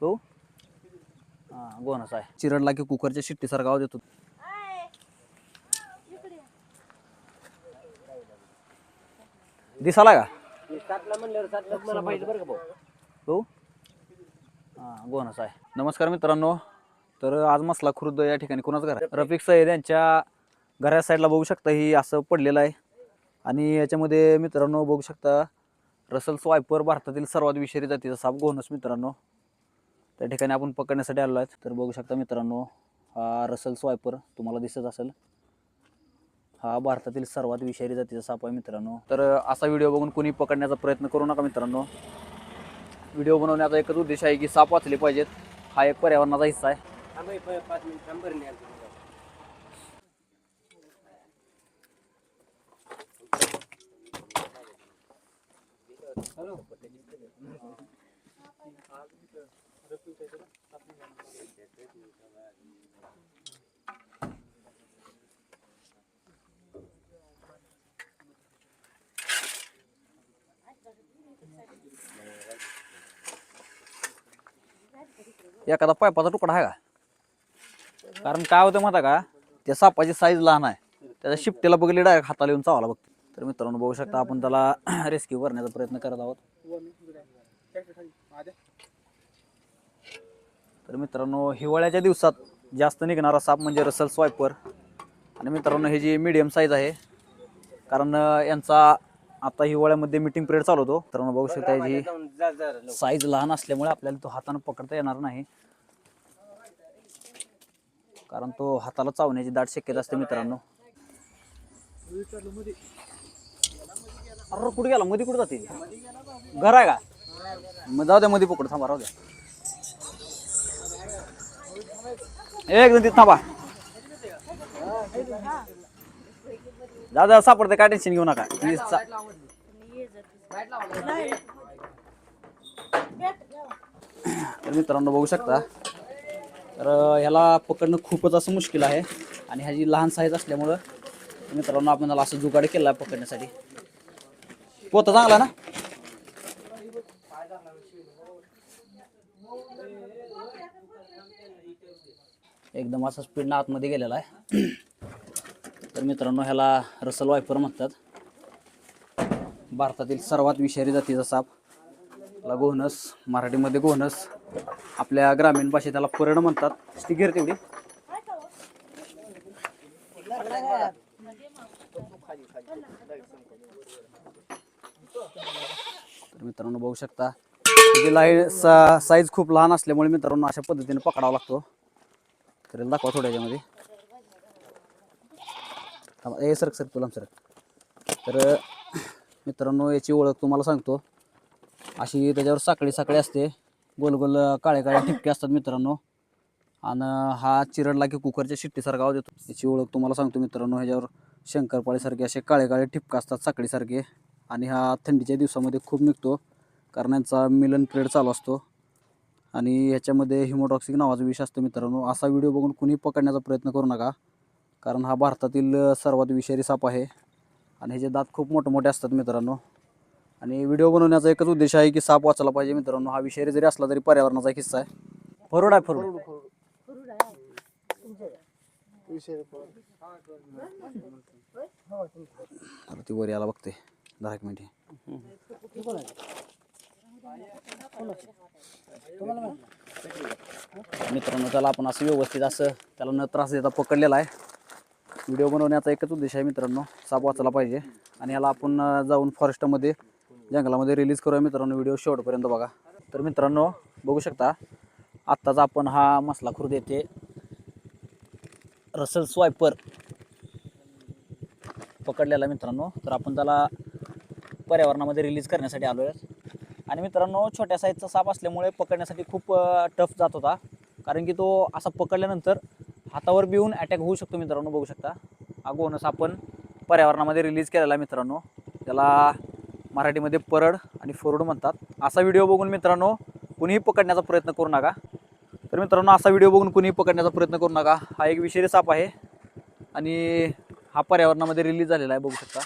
हो हां गोनस आहे. चिरडला की कुकरच्या शिट्टीसारखा आवाज येतो. दिसाला का? सातला म्हणल्यावर सातलाच मला पाहिजे बरं का भाऊ. हो हां गोनस आहे. नमस्कार मित्रांनो. तर आज मसला खुर्द या ठिकाणी कोणाचं घर आहे रफिक सय्यद यांच्या घरा साईडला बघू शकता ही असं पडलेलं आहे. आणि याच्यामध्ये मित्रांनो बघू शकता रसल स्वायपर भारतातील सर्वात विषारी जातीचा साप गोनस मित्रांनो. त्या ठिकाणी आपण पकडण्यासाठी आलो आहेत. तर बघू शकता मित्रांनो हा रसल स्वायपर तुम्हाला दिसत असेल. हा भारतातील सर्वात विषारी जातीचा साप आहे मित्रांनो. तर असा व्हिडिओ बघून कोणी पकडण्याचा प्रयत्न करू नका मित्रांनो. व्हिडिओ बनवण्याचा एकच उद्देश आहे की साप वाचले पाहिजेत. हा एक पर्यावरणाचा हिस्सा आहे. थांब एखादा पायपाचा तुकडा आहे का? कारण काय होतं माहिती का? त्या सापाची साईज लहान आहे. त्याच्या शिफ्टीला बघली डायरेक्ट हाताला येऊन चावाला बघते. तर मित्रांनो बघू शकता आपण त्याला रेस्क्यू करण्याचा प्रयत्न करत आहोत. तर मित्रांनो हिवाळ्याच्या दिवसात जास्त निघणारा साप म्हणजे रसल स्वायपर आणि मित्रांनो हे जी मीडियम साईज आहे कारण यांचा आता हिवाळ्यामध्ये मिटिंग पिरियड चालू होतो. तर बघू शकता जा. साईज लहान असल्यामुळे आपल्याला तो हाताने पकडता येणार नाही. कारण तो हाताला चावण्याची दाट शक्यता असते मित्रांनो. अरे कुठे गेला? मध्ये कुठे जाते? घर आहे का? मग जाऊ द्या मध्ये पकड थांबा राहू द्या एकदम तिथं थांबा. दादा सापडते काय टेन्शन घेऊ नका. ती चा तर मित्रांनो बघू शकता. तर ह्याला पकडणं खूपच असं मुश्किल आहे. आणि ह्याची लहान साईज असल्यामुळं मित्रांनो आपण असं जुगाड केला आहे पकडण्यासाठी. पोता चांगला ना? एकदम असा स्पीडनं आतमध्ये गेलेला आहे. तर मित्रांनो ह्याला रसल वायपर म्हणतात. भारतातील सर्वात विषारी जातीचा साप. त्याला गोहनस मराठीमध्ये गोहनस आपल्या ग्रामीण भाषेत त्याला परण म्हणतात. स्टिगर तेवढी. तर मित्रांनो बघू शकता. त्याची लाइट सा साईज खूप लहान असल्यामुळे मित्रांनो अशा पद्धतीने पकडावा लागतो. तर दाखवा थोड्या याच्यामध्ये. ए सरक सर तुला सरक. तर मित्रांनो याची ओळख तुम्हाला सांगतो. अशी त्याच्यावर साखळी साखळी असते. गोल गोल काळे काळे ठिपके असतात मित्रांनो. आणि हा चिरडला की कुकरच्या शिट्टीसारखा आवाज येतो. याची ओळख तुम्हाला सांगतो मित्रांनो. ह्याच्यावर शंकरपाळीसारखे असे काळे काळे ठिपका असतात साखळीसारखे. आणि हा थंडीच्या दिवसामध्ये खूप निघतो. कारण यांचा मिलन पिरियड चालू असतो. आणि ह्याच्यामध्ये हिमोटॉक्सिक नावाचं विष असतं मित्रांनो. असा व्हिडिओ बघून कुणी पकडण्याचा प्रयत्न करू नका. कारण हा भारतातील सर्वात विषारी साप आहे. आणि ह्याचे दात खूप मोठे मोठे असतात मित्रांनो. आणि व्हिडिओ बनवण्याचा एकच उद्देश आहे की साप वाचला पाहिजे मित्रांनो. हा विषारी जरी असला तरी पर्यावरणाचा एक हिस्सा आहे. फरुड आहे फरुड. ती वर यायला बघते. दहा एक मिनिटे. मित्रांनो त्याला आपण असं व्यवस्थित असं त्याला न त्रास देता पकडलेला आहे. व्हिडिओ बनवण्याचा एकच उद्देश आहे मित्रांनो साप वाचला पाहिजे. आणि याला आपण जाऊन फॉरेस्टमध्ये जंगलामध्ये रिलीज करूया मित्रांनो व्हिडिओ शेवटपर्यंत बघा. तर मित्रांनो बघू शकता आत्ताच आपण हा मसला खुर्द येथे रसल स्वायपर पकडलेला आहे मित्रांनो. तर आपण त्याला पर्यावरणामध्ये रिलीज करण्यासाठी आलो आहे आणि मित्रांनो छोट्या साईजचा साप असल्यामुळे पकडण्यासाठी खूप टफ जात होता. कारण की तो असा पकडल्यानंतर हातावर बिवून अटॅक होऊ शकतो मित्रांनो बघू शकता. हा हो गोनस आपण पर्यावरणामध्ये रिलीज केलेला मित्रांनो. त्याला मराठीमध्ये परड आणि फोरड म्हणतात. असा व्हिडिओ बघून मित्रांनो कुणीही पकडण्याचा प्रयत्न करू नका. तर मित्रांनो असा व्हिडिओ बघून कुणीही पकडण्याचा प्रयत्न करू नका. हा एक विषारी साप आहे आणि हा पर्यावरणामध्ये रिलीज झालेला आहे बघू शकता.